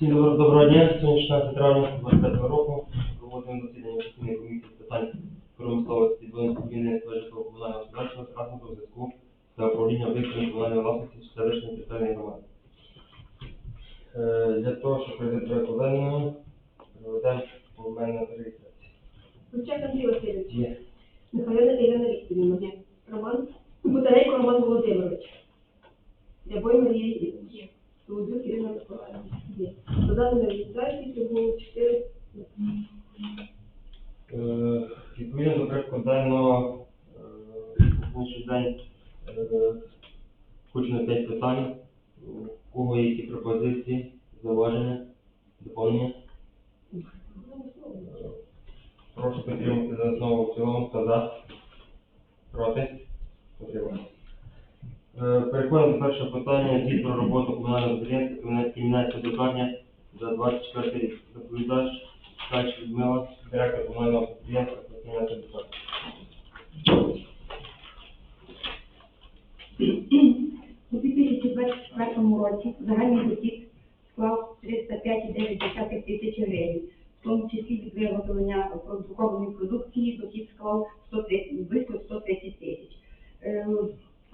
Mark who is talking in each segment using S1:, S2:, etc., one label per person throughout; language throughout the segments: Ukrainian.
S1: Доброго дня. Сьогодні 16 травня 25 року. Проводимо засідання постійної комісії з питань промисловості, будівництва житлово-комунального господарства разом до зв'язку та управління об'єктами комунальної власності селищної територіальної громади. Е, Для того, щоб пройти порядку денного, проведемо поіменну реєстрацію.
S2: Кучак Андрій Васильович,
S1: Є.
S2: Михайлина Ірина Вікторівна, Роман Бутарейко Роман Володимирович, Рябой Марія Є. Солодюк Ірина Миколаївна. Є. За даними реєстрації це було чотири.
S1: Е, Відповідно до порядку денного, е, на сьогоднішній день е, включено 5 питань. У кого є які пропозиції, зауваження, доповнення? Е, Прошу підтримати за основу в цілому, за? Проти? Підтримуємо. Е, Переходимо до першого питання. Звіт про роботу комунального підприємства Кімнатська лікарня за 24 рік. Доповідач Ткач Людмила, директор комунального підприємства Кімнатська лікарня.
S3: У 2024 році загальний дохід склав 305,9 тисячі гривень. Тому числі від виготовлення друкованої продукції дохід склав 130, близько 130 тисяч. Е,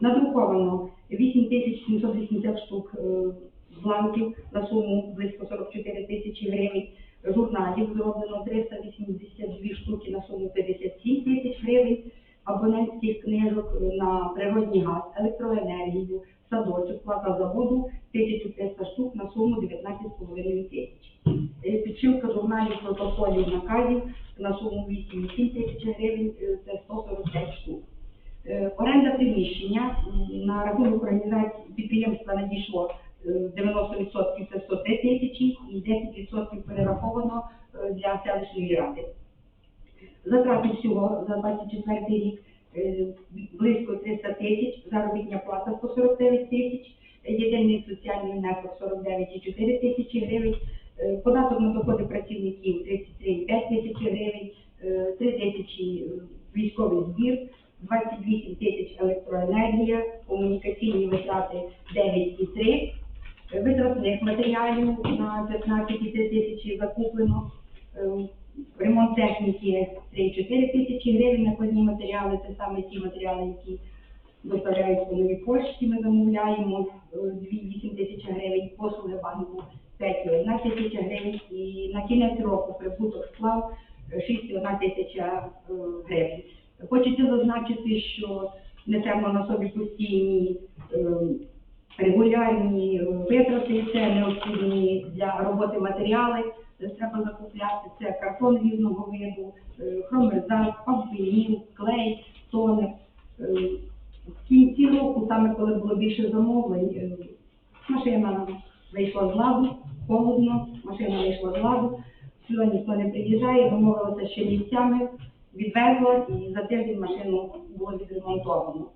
S3: Надруковано 8 тисяч 780 штук е, бланків на суму близько 44 тисячі гривень. Журналів зроблено 382 штуки на суму 57 тисяч гривень абонентських книжок на природний газ, електроенергію, садочок, плата за воду 1300 штук на суму 19,5 тисяч. Е, Підшивка журналів, протоколів, наказів на суму 8,7 тисяч гривень, е, це 145 штук. Е, Оренда приміщення на рахунок організації підприємства надійшло е, 90% це 103 тисячі і 10% перераховано е, для селищної ради. Затрати всього за 24 рік е, близько 300 тисяч, заробітня плата 149 тисяч, єдиний соціальний внесок 49,4 тисячі гривень, е, податок на доходи працівників 33,5 тисячі гривень, е, 3 тисячі е, військовий збір, 28 тисяч електроенергія, комунікаційні витрати 9,3 е, витратних матеріалів на 15,3 тисячі закуплено, е, ремонт техніки 3-4 тисячі гривень на кожні матеріали, це саме ті матеріали, які доставляють по новій пошті, ми замовляємо е, 2-8 тисяч гривень, послуги банку 5,1 тисяча гривень. І на кінець року прибуток склав е, 6,1 тисяча е, гривень. Хочеться зазначити, що несемо на собі постійні е, регулярні е, витрати, це необхідні для роботи матеріали, треба закупляти, це картон різного виду, е, хромерзат, клей, тонер. В кінці року, саме коли було більше замовлень, е, машина вийшла з ладу, холодно, машина вийшла з ладу, сюди ніхто не приїжджає, домовилася ще місцями, відвезла і за тиждень машину було відремонтовано.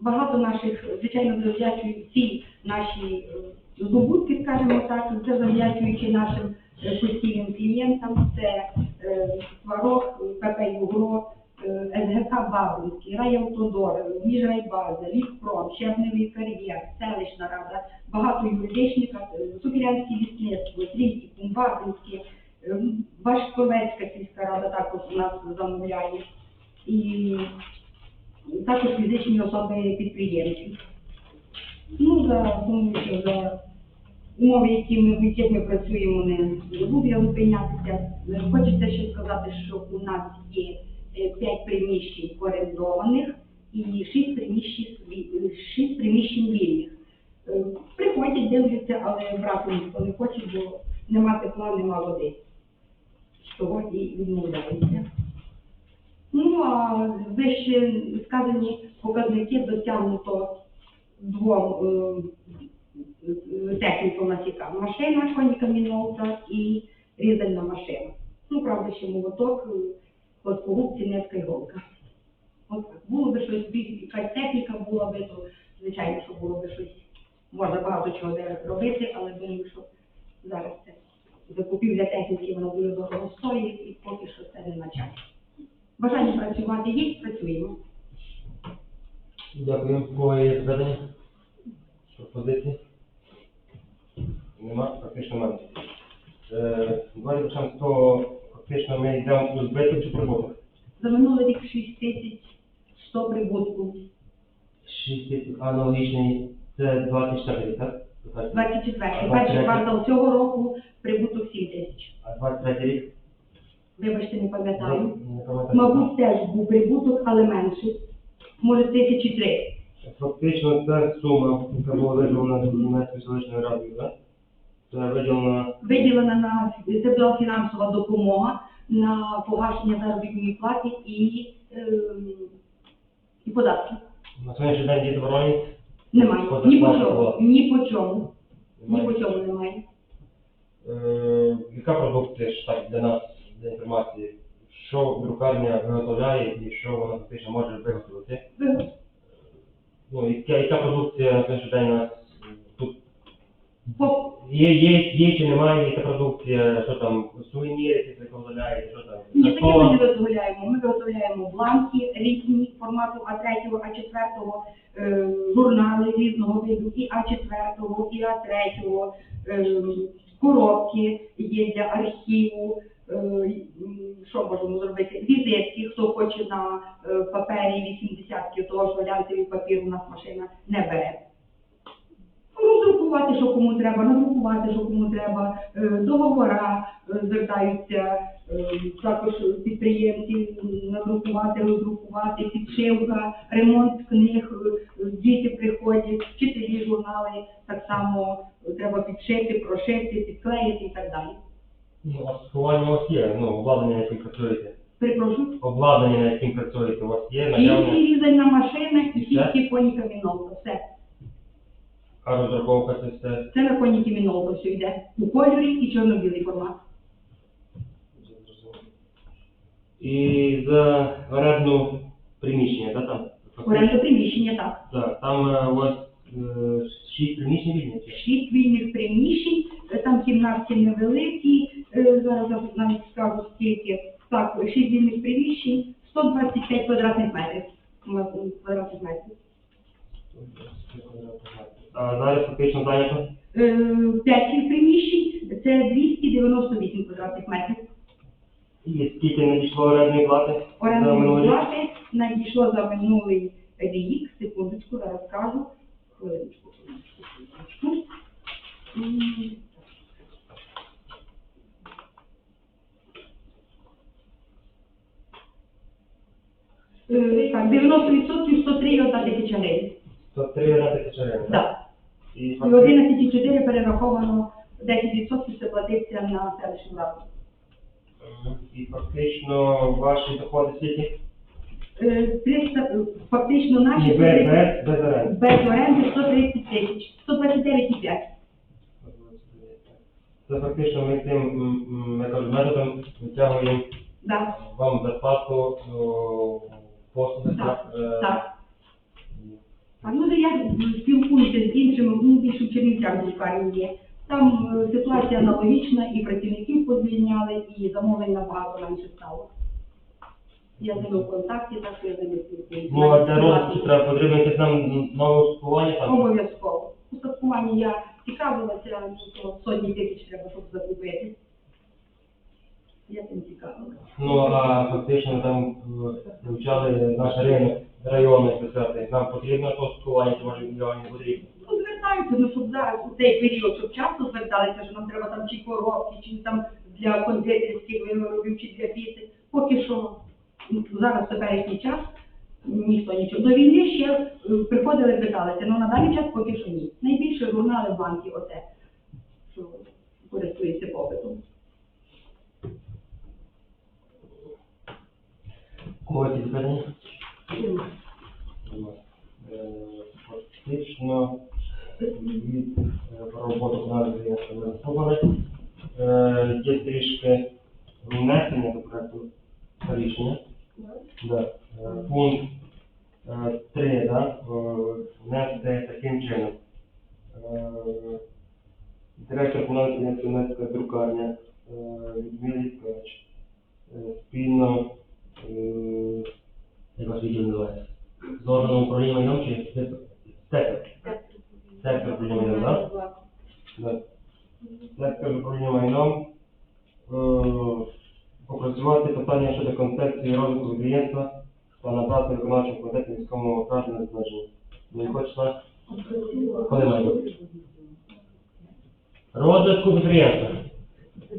S3: Багато наших, звичайно, завдячують всі наші е, здобутки, скажімо так, це завдячуючи нашим постійним клієнтам, це е, Сварог, ПП Югро, е, СГК Бабинський, Райавтодор, Міжрайбаза, Лікпром, Щебневий кар'єр, селищна рада, багато юридичних, е, Сукірянське лісництво, Трійки, Бабинське, е, Башковецька сільська рада також у нас замовляє. І також фізичні особи підприємці. Ну, за думаю, що за умови, які ми, в яких ми працюємо, не буду я зупинятися. Е, Хочеться ще сказати, що у нас є е, п'ять приміщень орендованих і шість приміщень, сві- е, приміщень вільних. Е, Приходять, дивляться, але брати ніхто не хоче, бо нема тепла, нема води. Того і відмовляються. Ну, а вище сказані показники досягнуто двом технікам на. Машина, коніка міновка і різальна машина. Ну, правда, ще молоток, е, от погубці, нитка і голка. От так. Було би щось, якась техніка була би, то звичайно, що було би щось, можна багато чого робити, але думаю, що зараз це закупівля техніки, вона дуже дорого стоїть, і поки що це не на часі. Бажання працювати є, працюємо.
S1: Дякую. Кого є запитання? Пропозиції? Нема, фактично немає. Е, Давайте почнемо з того, фактично ми йдемо у збиток чи прибуток.
S3: За минулий рік 6 тисяч 100 прибутку.
S1: 6 тисяч аналогічний, це 24 рік, так?
S3: 24.
S1: А
S3: Перший
S1: 23?
S3: квартал цього року прибуток 7 тисяч.
S1: А 23 рік?
S3: Вибачте, не пам'ятаю.
S1: Не пам'ятаю.
S3: Мабуть, теж був прибуток, але менший. Може, тисячі три.
S1: Фактично це сума, яка була виділена Донецькою селищною радою, так? Це виділена
S3: Виділена на це була фінансова допомога на погашення заробітної плати і, ем, і податки.
S1: на сьогоднішній день діти вороні.
S3: Немає. Ні по чому. Ні по чому. Ні по чому немає.
S1: Е, яка продукція ж так для нас, для інформації, що друкарня виготовляє і що вона фактично може виготовити?
S3: Ви-
S1: Ну, яка, яка продукція на сьогоднішній день у нас
S3: по-
S1: є, є, є чи немає, яка продукція, що там, сувеніри, які виготовляє, що там?
S3: Ні, таке ми не виготовляємо. Ми виготовляємо бланки різні формату А3, А4, е, журнали різного виду, і А4, і А3, е, коробки є для архіву. е, Що можемо зробити? Візитки, хто хоче на е, папері 80 того ж глянцевий папір у нас машина не бере. Роздрукувати, що кому треба, надрукувати, що кому треба, е, договора е, звертаються е, також підприємці надрукувати, роздрукувати, підшивка, ремонт книг, діти приходять, вчителі журнали, так само треба підшити, прошити, підклеїти і так далі.
S1: Ну, а сховання у вас є, ну, обладнання, яким працюєте.
S3: Перепрошую.
S1: Обладнання, яким працюєте, у вас є,
S3: Тільки
S1: наявне,
S3: різальна машина і
S1: І все?
S3: тільки коніка. Все.
S1: А розраховка це все.
S3: Це на коніки мінолка все йде. У кольорі і чорно-білий формат.
S1: І за оренду приміщення, да, там?
S3: Оренда приміщення, так.
S1: Так, там е, у вас е, шість приміщень вільні? чи?
S3: шість вільних приміщень, е, там кімнатки невеликі, е, зараз я навіть скажу скільки, так, шість вільних приміщень, 125 квадратних метрів. У нас, Квадратних метрів.
S1: А зараз фактично зайнято?
S3: Е, П'ять приміщень, це 298 квадратних метрів.
S1: І скільки надійшло орендної плати?
S3: Орендної плати надійшло за минулий рік, секундочку, зараз скажу, хвилиночку, хвилиночку. М, Е, Так, 90% 103 тисяча гривень.
S1: 103 на тисяча гривень, так?
S3: Так.
S1: І фактично,
S3: 11,4 перераховано, 10% це платиться на селищну раду.
S1: Мгм. і фактично ваші доходи скільки?
S3: Е, 300, е, фактично
S1: Ні,
S3: наші
S1: без, без, без оренди.
S3: без оренди 130 тисяч, 129,5.
S1: Це фактично ми тим, м, м, я кажу, методом витягуємо
S3: Да,
S1: вам зарплату о, послуги.
S3: Так,
S1: е,
S3: так. А ну я спілкуюся з іншими, ну більше в лікарні є. Там е, ситуація аналогічна, і працівників позвільняли, і замовлень набагато менше стало. Я з ними в контакті, так що я з ними спілкуюся.
S1: Ну, а для розвитку треба потрібно якесь нам нове устаткування там?
S3: Обов'язково. Устаткування я цікавилася, що сотні тисяч треба, щоб закупити. Я цим цікавилася.
S1: Ну, а фактично там е, вивчали наш ринок, райони писати. Нам потрібно то устаткування, чи може мільйонів потрібно?
S3: Ну, звертаються, ну, щоб зараз у цей період, щоб часто зверталися, що нам треба там чи коробки, чи там для кондитерських виробів, чи для піти. Поки що зараз теперішній час ніхто нічого. До війни ще е, приходили, питалися, але на даний час поки що ні. Найбільше журнали банки, оце, що користуються попитом.
S1: Питання? Е, Фактично від е, роботи команди висловили. Є трішки внесення до проекту рішення. Е, Пункт 3, да, е, внести таким чином. Е, Директор комунальної національної друкарня е, Людмила Євкович е, спільно, як ваш відділ називається? З органом управління майном чи сектор? Сектор управління майном, так? Да. Інспектор управління майном е, попрацювати питання щодо концепції розвитку підприємства та надати виконавчому комітету міському оперативне розпорядження. Не хочеш так? Коли має? Розвитку підприємства.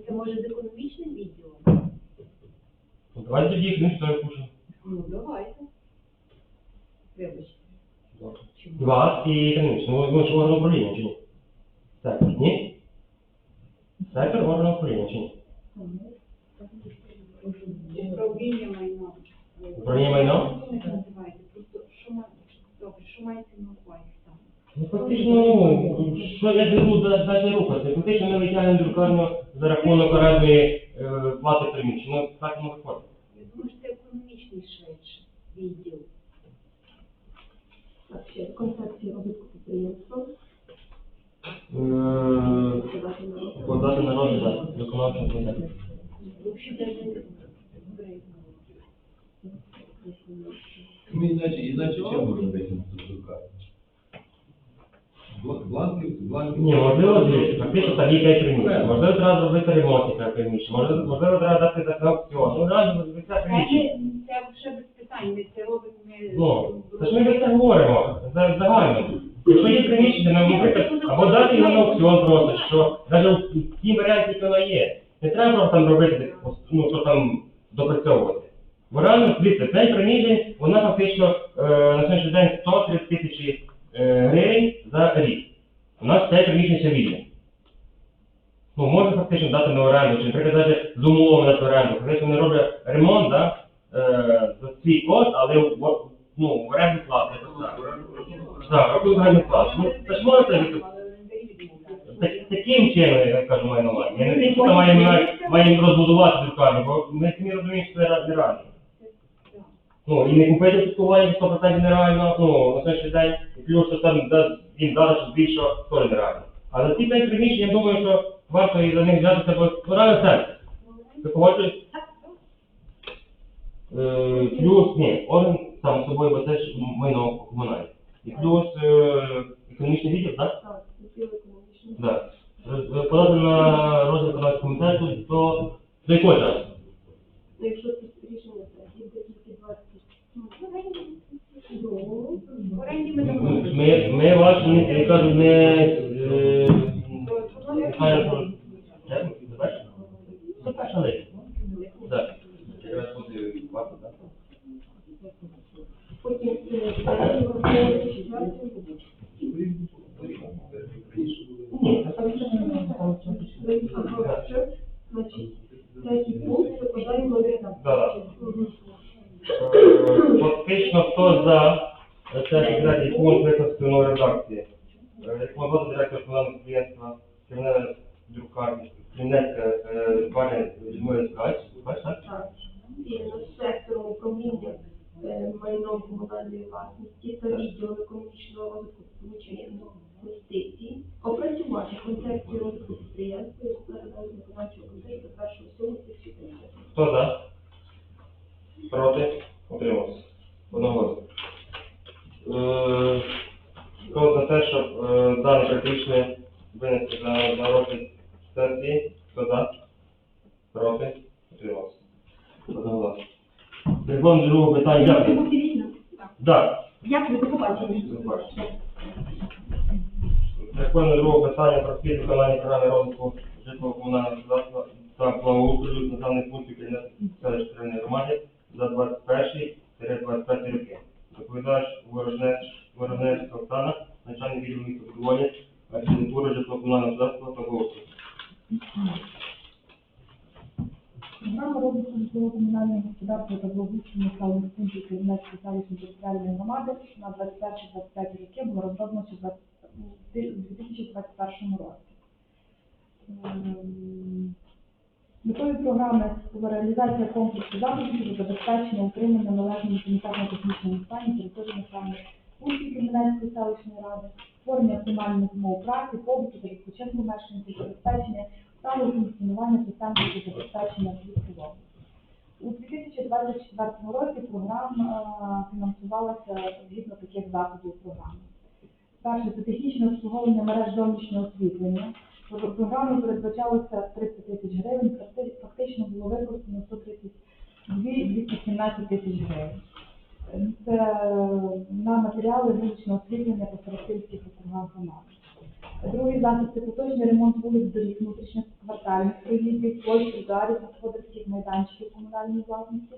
S4: Це може з економічним відділом?
S1: Ну, Давайте тоді книжку я пишу.
S4: Ну, давайте. Вибачте. Чому?
S1: Вас і економічно. Ну, ви ж орган управління, чи ні? Сектор, ні? Сектор орган управління, чи ні?
S4: Управління майном.
S1: Управління майном?
S4: Як ви називаєте? Просто що має- добре, що мається на увазі там?
S1: Ну, фактично, ну, що я беру далі рухати? Фактично ми витягнемо друкарню за рахунок орендної е, приміщення. Ну, так не виходить.
S4: Я думаю, що це економічний швидше відділ.
S2: Концепція розвитку підприємства. Подати на розгляд.
S1: Виконавчого комітету.
S4: Взагалі навіть
S5: Ну, іначе, іначе чим можна витягнути з рука? Бл- Бланки, бланки.
S1: Ні, можливо, дивіться, фактично там є п'ять приміщень. Можливо, треба зробити ремонт цих приміщень. Можливо, можливо, треба дати за аукціон. Ну, реально, це приміщення.
S4: Це ще без питань, ми це робимо.
S1: Ну, це ж ми про це говоримо, за- загально. Якщо є приміщення, нам, наприклад, або дати його на аукціон просто, що навіть в тій варіанті, які воно є. Не треба просто там робити, ну, що там допрацьовувати. Бо реально, дивіться, цей приміщень, вона фактично е, на сьогоднішній день 130 тисячі е, гривень за рік. У нас цей приміщення ще вільне. Ну, можна фактично дати на оренду, чи, наприклад, навіть з умовами на оренду. Фактично вони роблять ремонт, да, е, за свій кошт, але ну, оренду платять. Так, рахують оренду плату. Ну, це ж можна таким чином, я кажу, маю на увазі. Я не тільки маємо, розбудувати друкарню, бо ми самі розуміємо, що це ра- нереально. Ну, і не купити спілкування 100% нереально, ну, на сьогоднішній день, і плюс, що там да, він що збільшив, теж нереально. Але ці п'ять приміщень, я думаю, що варто і за них взятися, бо реально сенс. Ви погоджуєтесь? Е, плюс, ні, орган сам собою, бо це ж майно комунальне. І плюс е, економічний відділ, так?
S2: Так.
S1: Подати на розгляд комітету до, до якого часу?
S2: Ну, якщо це рішення сесії, буде тільки 20 Ну,
S4: В оренді ми
S1: Ми,
S4: не
S1: ми, ми ваш, не- я кажу, не... е, Михайло Анатолійович, як ви називаєте? Ну, перша лише. Так. Якраз буде варто, так?
S2: Потім е,
S1: Ні, це там ще не
S2: Що? Значить, третій пункт викладаємо
S1: Да.
S2: Мгм.
S1: Е, Фактично, хто за це третій пункт викласти в редакції? Е, Рекомендувати директор комунального підприємства, керівника друкарні, керівника е, друкарні Людмила Скач, Скач, так?
S2: Так. І на сектором управління е, майном комунальної власності та відділом економічного розвитку получення інвестицій опрацювати концепцію розвитку підприємства і складати виконавчого комітету до 1 сьогодні 2030.
S1: Хто за? Проти? Утримався. Одного. Е, Хто за те, щоб е, дане практичне винести на, розгляд сесії? Хто за? Проти? Утримався. Одного. Переходимо до другого питання. Дякую.
S3: Оптимістично.
S1: Так.
S3: Дякую, до побачення.
S1: До побачення. Переходимо до другого питання про слід виконання програми розвитку житлового комунального господарства та благоустрою населених пунктів Кремлівської селищної громади за 21-25 роки. Доповідач Ворожневська Оксана, начальник відділу містобудування, архітектури житлово-комунального господарства та благоустрою.
S6: Програма розвитку житлового комунального господарства та благоустрою населених пунктів Кремлівської селищної територіальної громади на 21-25 роки була розроблена в 20 у 2021 році. Метою програми була реалізація комплексу заходів забезпечення утримання належному санітарно-технічному стані території населених пунктів Кремлівської селищної ради, створення оптимальних умов праці, побуту та відпочинку мешканців, забезпечення сталого функціонування системи забезпечення світового. У 2024 році програма е, фінансувалася згідно таких заходів програми. Перше це технічне обслуговування мереж зовнішнього освітлення, Про- Програмою передбачалося 300 тисяч гривень, фактично було використано 132 217 тисяч гривень. Е, Це на матеріали вуличного освітлення по Старостинських округах громади. Другий захід це поточний ремонт вулиць доріг внутрішніх квартальних проїздів, площ ударів, господарських майданчиків комунальної власності.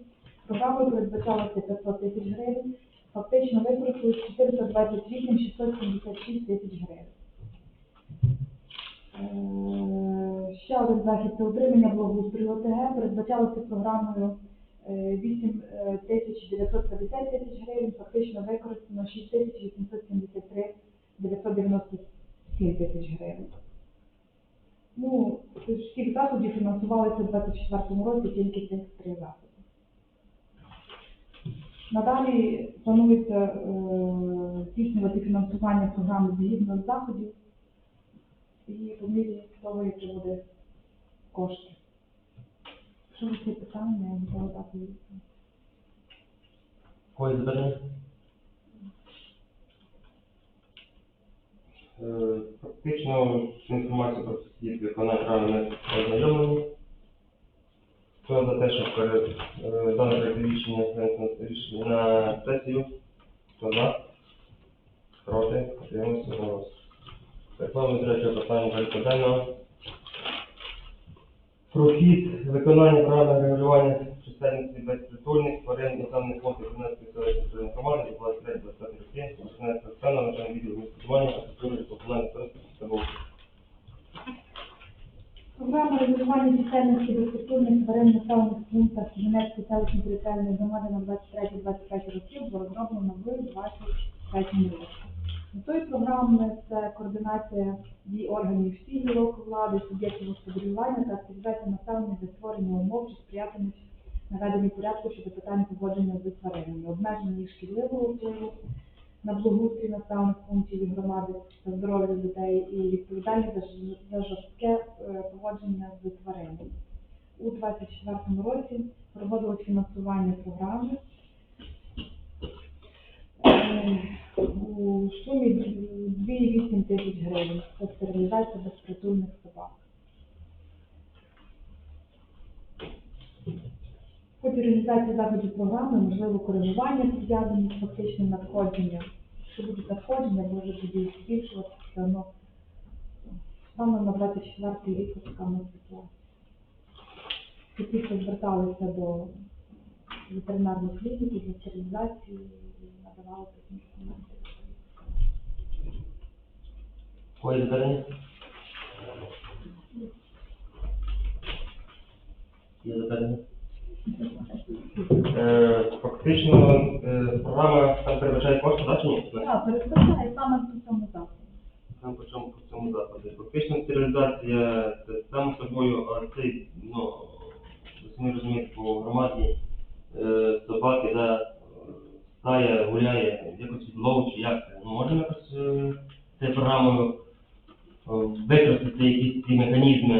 S6: Програмою передбачалося 500 тисяч гривень, фактично використали 428 676 тисяч гривень. Е, Ще один захід це утримання благоустрою ОТГ, передбачалося програмою е, 8 е, тисяч 950 тисяч гривень, фактично використано 6 тисяч 873 997 тисяч гривень. Ну, всіх заходів фінансувалися у 2024 році тільки цих три заходи. Надалі планується е, здійснювати фінансування програми згідно заходів і по мірі того, які буде кошти. Якщо ви ці питання, я готова дати відповідь.
S1: Е, Фактично всю інформацію про сусід виконання права ми ознайомлені. Хто за те, щоб перед е, дане проект рішення рішення на сесію? Хто за? Проти? Утримався? Голос. Переходимо до третього питання порядку денного. Про хід виконання на регулювання чисельності безпритульних тварин населених пунктів Донецької селищної територіальної громади 23-20 роки, Донецька сцена, начальник відділу містобудування, архітектури комунальних строїть та вулиці.
S6: Програма регулювання чисельності безкультурних тварин в населених пунктах Донецької селищної територіальної громади на 23-25 років була розроблена в 23 році. Координація дій органів всіх гілок влади, суб'єктів господарювання та активізація населення для створення умов, що сприятимуть наведенню порядку щодо питань поводження з тваринами, обмеження їх шкідливого впливу на благоустрій населених пунктів і громади та здоров'я дітей і відповідальність за, жорстке е, поводження з тваринами. У 2024 році проводилось фінансування програми е, у сумі 2,8 тисяч гривень. Це стерилізація безпритульних собак. В ході заходів програми можливо коригування пов'язані з фактичним надходженням. Якщо будуть надходження, може тоді збільшуватися все одно. Саме на 24 рік нас ситуація. Ті, хто зверталися до ветеринарної клініки за стерилізацією, документи.
S1: Когось запитання? Є запитання? Фактично, е, програма там передбачає кошти, так чи ні?
S6: Так, передбачає саме по цьому заходу.
S1: Там по чому по цьому заході. Фактично стерилізація це саме собою, а цей, ну, ви самі розумієте, по громаді е, собаки, да, стає, гуляє, якось відлов чи як це. Ну, можемо якось е, цією програмою е, використати якісь ці механізми.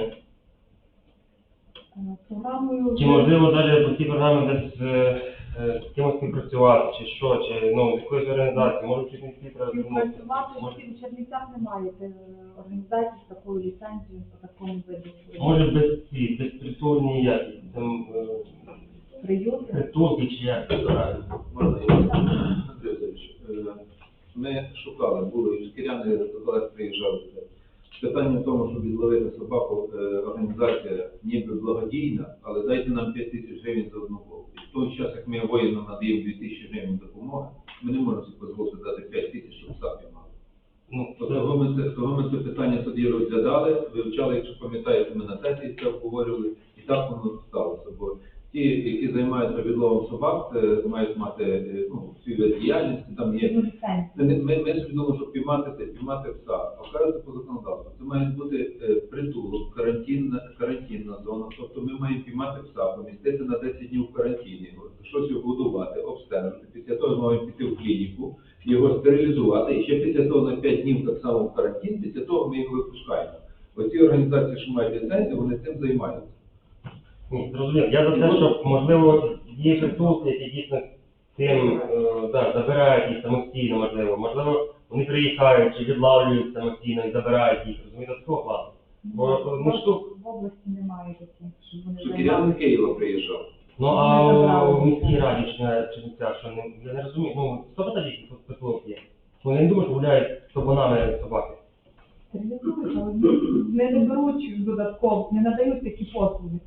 S6: Е, Програмою
S1: Чи можливо далі по цій програмі десь з кимось співпрацювати, чи що, чи ну, з якоюсь організацією, може чи не
S6: співпрацювати
S1: Може,
S6: в Чернівцях немає е, організації з такою ліцензією по такому виду.
S1: може без ці, без притулні якісь, там е, Притулки чи як
S5: е, Ми шукали, були і шкіряни колеги приїжджали. Питання в тому, щоб відловити собаку, е, організація ніби благодійна, але дайте нам 5 тисяч гривень за одну голову. І в той час, як ми воїнам надаємо 2 тисячі гривень допомоги, ми не можемо собі дозволити дати 5 тисяч, щоб пса піймали.
S1: Ну,
S5: Того ми це, того ми це питання тоді розглядали, вивчали, якщо пам'ятаєте, ми на сесії це обговорювали, і так воно сталося. Бо ті, які займаються відловом собак, е, мають мати е, ну, свій вид діяльності, там є
S6: Ну, ліцензія.
S5: ми, ми, ми собі думали, що піймати це, піймати пса. А по законодавству. Це має бути е, притулок, карантинна, карантинна зона. Тобто ми маємо піймати пса, помістити на 10 днів в карантині, щось його годувати, обстежити. Після того ми маємо піти в клініку, його стерилізувати, і ще після того на 5 днів так само в карантин, після того ми його випускаємо. Оці організації, що мають ліцензію, вони цим займаються.
S1: Ні, зрозуміло. Я за те, що, можливо, є притулки, які дійсно цим е, да, забирають їх самостійно, можливо. Можливо, вони приїхають чи відлавлюють самостійно і забирають їх, розумієте, з такого плану. Бо, е, ну, що-
S6: в області немає таких, щоб вони
S5: Що. З Києва приїжджав.
S1: Ну, а у міській раді чи на Чернівцях, що не, я не розумію, ну, хто тоді притулок є? Ну, я не думаю, що гуляють з собаки.
S6: Стерилізують, але не доберуть додатково, не надають такі послуги.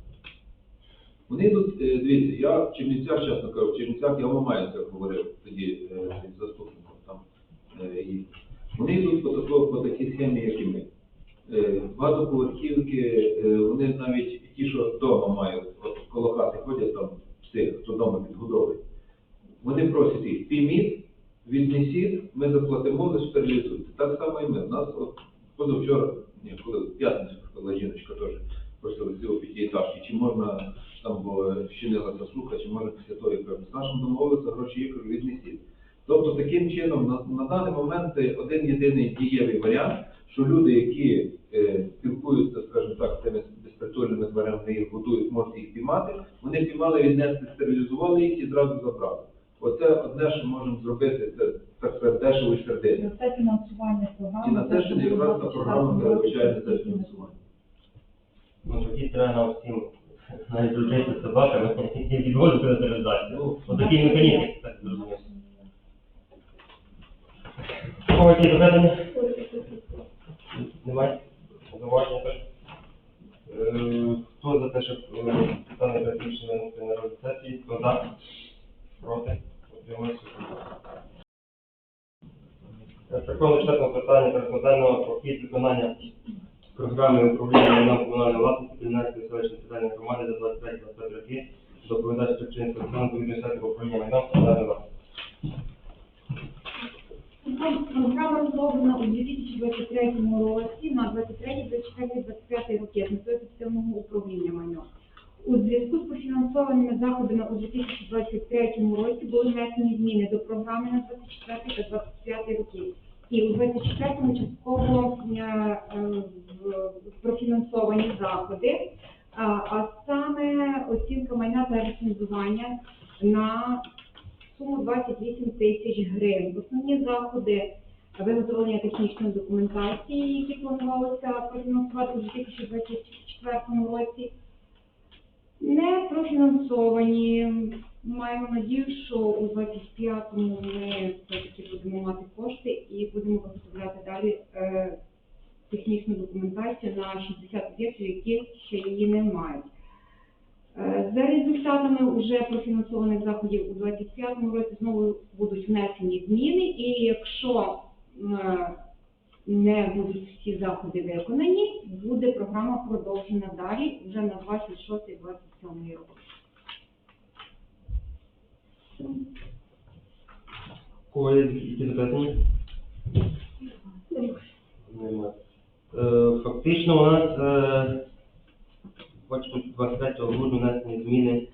S5: Вони йдуть, е, дивіться, я в Чернівцях, чесно кажу, в Чернівцях я в Мамаївцях говорив тоді е, з заступником там. е, Вони йдуть по, тако, по такій схемі, як і ми. Багатоповерхівки, вони навіть ті, що вдома мають, от коло хати ходять там всі, хто вдома підгодовує. Вони просять їх, пійміть, віднесіть, ми заплатимо, ви стерилізуйте. Так само і ми. У нас от позавчора, ні, коли в п'ятницю приходила жіночка теж просила цього п'ятиэтажки, чи можна там бо щинилася слуха, чи може після того, як з нашим домовилися, гроші є, кажу, віднесіть. Тобто таким чином на, на даний момент один єдиний дієвий варіант, що люди, які е, спілкуються, скажімо так, з цими безпритульними тваринами, їх годують, можуть їх піймати, вони піймали, віднесли, стерилізували їх і зразу забрали. Оце одне, що можемо зробити, це так сказати, дешево і сердито.
S6: На це фінансування програми.
S5: І на те, що якраз та
S6: 24
S5: програма передбачає це фінансування.
S1: Ну, тоді треба всім навіть дружити з собаками, і відводити на стерилізацію. Ну, отакий механізм, так зрозуміло. Кого які доведення? Немає? Зауваження теж? Е, Хто за те, щоб е, питання практично на розгляд? Хто за? Проти? Утримується? Переходимо до питання персонального про хід виконання програми управління майном комунальної власності Кримінальної селищної територіальної громади за 23-25 роки. Доповідач Турчинського Довідний секретар управління майном комунальної власності.
S4: Програма розроблена у 2023 році на 23, 24, 25 роки з ефективного управління майном. У зв'язку з профінансованими заходами у 2023 році були внесені зміни до програми на 24 та 25 роки. І у 24-му частково е, профінансовані заходи, а саме оцінка майна та рецензування на суму 28 тисяч гривень. Основні заходи виготовлення технічної документації, які планувалося профінансувати у 2024 році, не профінансовані. Маємо надію, що у 25-му ми все-таки будемо мати кошти і будемо виготовляти далі е, технічну документацію на 60 об'єктів, які ще її не мають. Е, За результатами вже профінансованих заходів у 2025 році знову будуть внесені зміни, і якщо е, не будуть всі заходи виконані, буде програма продовжена далі вже на 26-27 рік.
S1: Є які запитання? Е, Фактично у нас, е, бачу, тут 23 грудня внесені зміни.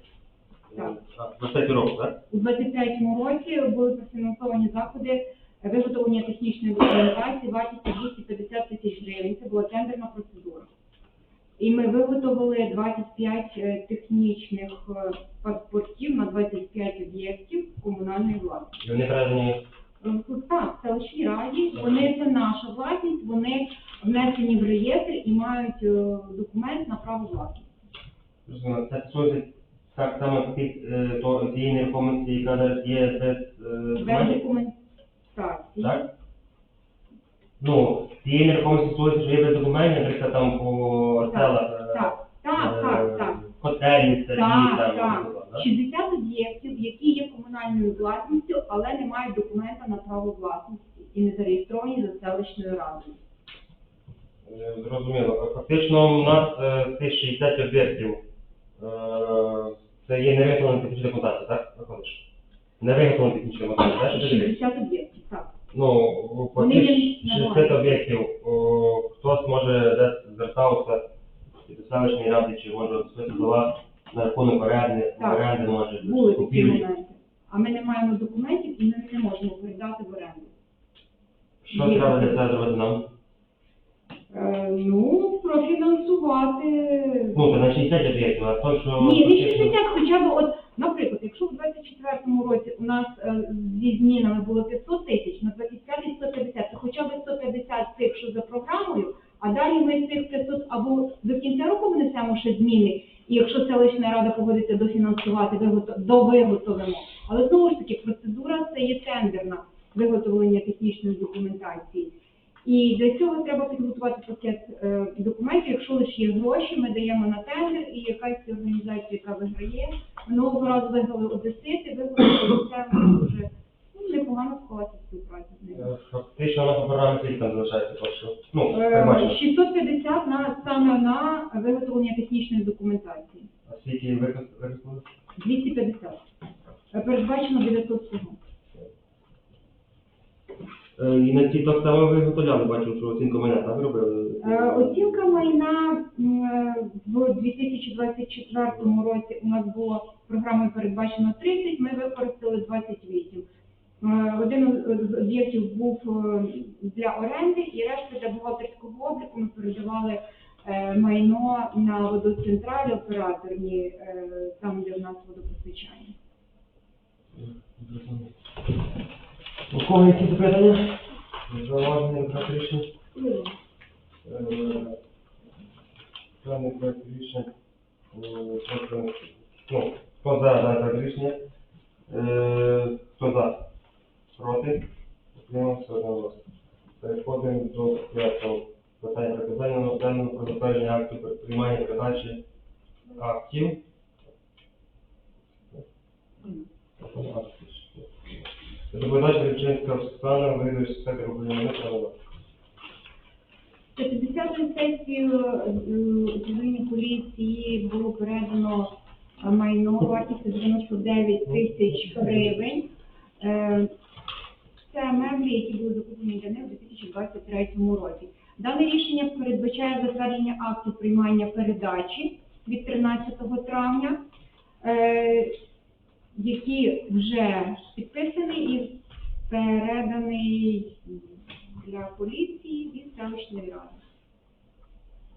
S4: Так.
S1: А, 23 року, так?
S4: У 23 році були профінансовані заходи виготовлення технічної документації вартістю 250 тисяч гривень. Це була тендерна процедура. І ми виготовили 25 е, технічних е, паспортів на 25 об'єктів комунальної власності.
S1: Вони передані
S4: Е, Так, в селищній раді, вони це наша власність, вони внесені в реєстр і мають е, документ на право власності.
S1: Це стосується так само тієї нерухомості, яка зараз є Без документів,
S4: документації.
S1: так? Ну, тієї нерухомості є без документів, наприклад, там по селах, е,
S4: Так, так, так, так.
S1: Котельні, старі,
S4: Так,
S1: там,
S4: так.
S1: так?
S4: 60 об'єктів, які є комунальною власністю, але не мають документа на право власності і не зареєстровані за селищною радою.
S1: Е, Зрозуміло. Фактично у нас е, цих 60 об'єктів, е, це є невиготовлена технічна документація, так? Виходиш? Невиготовлена технічна документація, так? Що це таке?
S4: 60 об'єктів, так.
S1: Ну, по
S4: Вони
S1: цих
S4: є
S1: 60
S4: нормальні.
S1: об'єктів, о, хтось може десь звертався і до селищної ради, чи може особисто до вас на рахунок оренди,
S4: Так.
S1: оренди може
S4: Були такі
S1: купівлі.
S4: моменти. А ми не маємо документів і ми не можемо передати в оренду.
S1: Що
S4: Є.
S1: треба для цього зробити нам?
S4: Е, ну, профінансувати.
S1: Ну, це на 60 об'єктів, а то, що...
S4: Ні, не 60, хоча б от, наприклад, якщо в 24-му році у нас е, зі змінами було 500 тисяч, на 25-й 150, то хоча б 150 цих, що за програмою, а далі ми цих 500 або до кінця року внесемо ще зміни, і якщо селищна рада погодиться дофінансувати, довиготовимо. Але знову ж таки, процедура це є тендерна виготовлення технічної документації. І для цього треба підготувати пакет е, документів. Якщо лише є гроші, ми даємо на тендер, і якась організація, яка виграє, минулого разу виграли одесити, виграли це вже ну, непогано склалася співпраця з ними.
S1: Е, Фактично на програмі скільки там залишається коштів? Ну,
S4: Е,
S1: передбачено.
S4: 650 на саме на виготовлення технічної документації.
S1: А скільки використали?
S4: 250. Е, Передбачено 900 всього.
S1: Е, І на ці так само ви виготовляли, бачу, що оцінку мене так робили?
S4: Е, Оцінка майна м, е, в 2024 році у нас було програмою передбачено 30, ми використали 28. Е, Один з об'єктів був е, для оренди і решта для бухгалтерського обліку ми передавали е, майно на водоцентралі операторні, е, там, де в нас водопостачання.
S1: У кого які запитання? Зауваження рішення? Е, Даний проект рішення. е, просто, Ну, хто за даний проект рішення? Е, Хто за? Проти? Переходимо до п'ятого питання приписання на даному про затвердження акту приймання передачі актів. Доповідач Рівчинська Оксана, вийдеш з сектору управління права.
S4: 50 сесію е, управління поліції було передано майно вартістю 99 тисяч гривень. Е, Це меблі, які були закуплені для них у 2023 році. Дане рішення передбачає затвердження акту приймання передачі від 13 травня, е, який вже підписаний і переданий для поліції і селищної ради.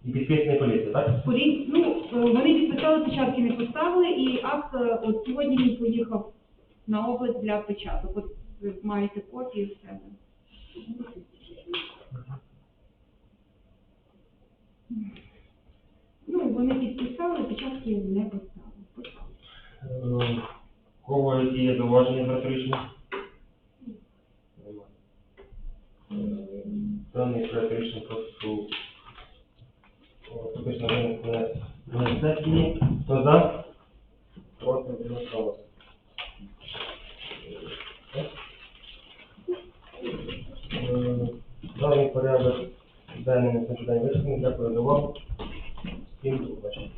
S1: І підписаний поліція, так?
S4: Полі... Ну, е, вони підписали, печатки не поставили, і акт е, от сьогодні він поїхав на область для печаток. От ви маєте копію в себе. Ну, вони підписали, печатки не поставили.
S1: Е, Кого які є зауваження до рішення? Е, Даний проект рішення прошу фактично винести на сесії. Хто за? Проти. Е, Даний порядок денний на сьогодні день вичерпаний. Дякую за увагу. Всім до побачення.